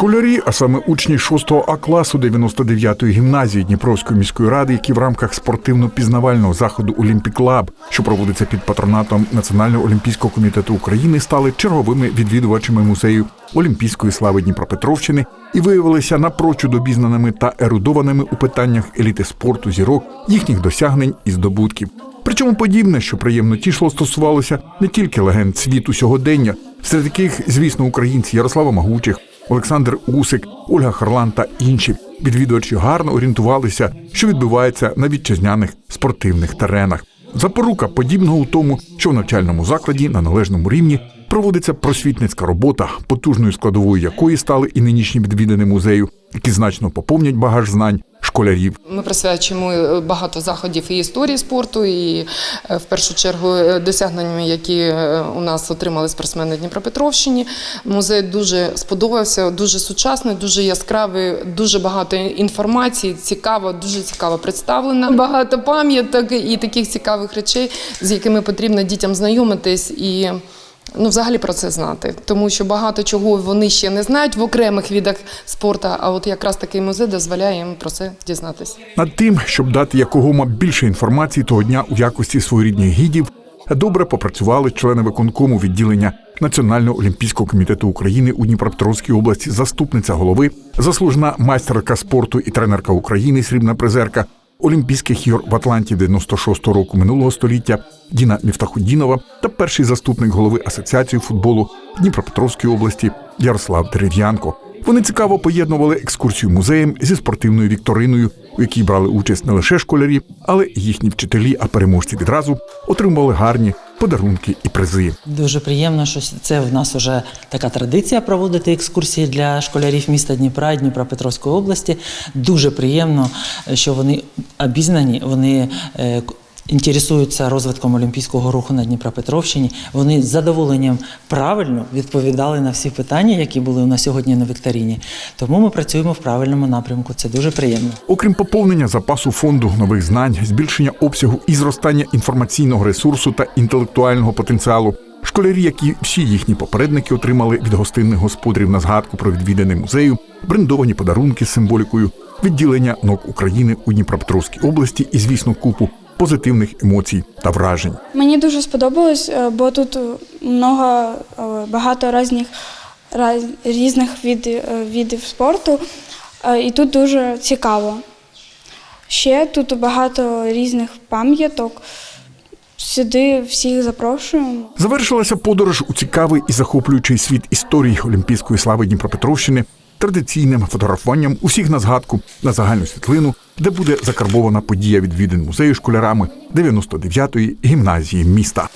Школярі, а саме учні 6 А класу 99-ї гімназії Дніпровської міської ради, які в рамках спортивно-пізнавального заходу Олімпік Лаб, що проводиться під патронатом Національного олімпійського комітету України, стали черговими відвідувачами музею Олімпійської слави Дніпропетровщини і виявилися напрочуд обізнаними та ерудованими у питаннях еліти спорту, зірок, їхніх досягнень і здобутків. Причому подібне, що приємно тішло, стосувалося не тільки легенд світу сьогодення, серед яких, звісно, українці Ярослава Магучих, Олександр Усик, Ольга Харлан та інші відвідувачі гарно орієнтувалися, що відбувається на вітчизняних спортивних теренах. Запорука подібного у тому, що в навчальному закладі на належному рівні проводиться просвітницька робота, потужною складовою якої стали і нинішні відвідини музею, які значно поповнять багаж знань школярів. Ми присвячуємо е, багато заходів і історії спорту, і е, в першу чергу е, досягненнями, які у нас отримали спортсмени Дніпропетровщині. Музей дуже сподобався, дуже сучасний, дуже яскравий, дуже багато інформації, цікаво, дуже цікаво представлено. Багато пам'яток і таких цікавих речей, з якими потрібно дітям знайомитись і. Ну, взагалі про це знати, тому що багато чого вони ще не знають в окремих видах спорту. А от якраз такий музей дозволяє їм про це дізнатися. Над тим, щоб дати якогома більше інформації того дня у якості своєрідних гідів, добре попрацювали члени виконкому відділення Національного олімпійського комітету України у Дніпропетровській області, заступниця голови, заслужена майстерка спорту і тренерка України, срібна призерка Олімпійських ігор в Атланті 96-го року минулого століття Діна Міфтахудінова та перший заступник голови Асоціації футболу Дніпропетровської області Ярослав Дерев'янко. Вони цікаво поєднували екскурсію музеєм зі спортивною вікториною, у якій брали участь не лише школярі, але й їхні вчителі, а переможці відразу отримували гарні подарунки і призи. Дуже приємно, що це в нас вже така традиція проводити екскурсії для школярів міста Дніпра і Дніпропетровської області. Дуже приємно, що вони обізнані, вони е, інтересуються розвитком олімпійського руху на Дніпропетровщині. Вони з задоволенням правильно відповідали на всі питання, які були у нас сьогодні на вікторіні. Тому ми працюємо в правильному напрямку. Це дуже приємно. Окрім поповнення запасу фонду нових знань, збільшення обсягу і зростання інформаційного ресурсу та інтелектуального потенціалу. Школярі, як і всі їхні попередники, отримали від гостинних господарів на згадку про відвіданий музею, брендовані подарунки з символікою, відділення НОК України у Дніпропетровській області і, звісно, купу позитивних емоцій та вражень. Мені дуже сподобалось, е, бо тут е, много, е, багато різних, різних від, видів спорту, і тут дуже цікаво. Ще тут багато різних пам'яток. Сюди всіх запрошуємо. Завершилася подорож у цікавий і захоплюючий світ історії Олімпійської слави Дніпропетровщини традиційним фотографуванням усіх на згадку на загальну світлину, де буде закарбована подія відвідин музею школярами 99-ї гімназії міста.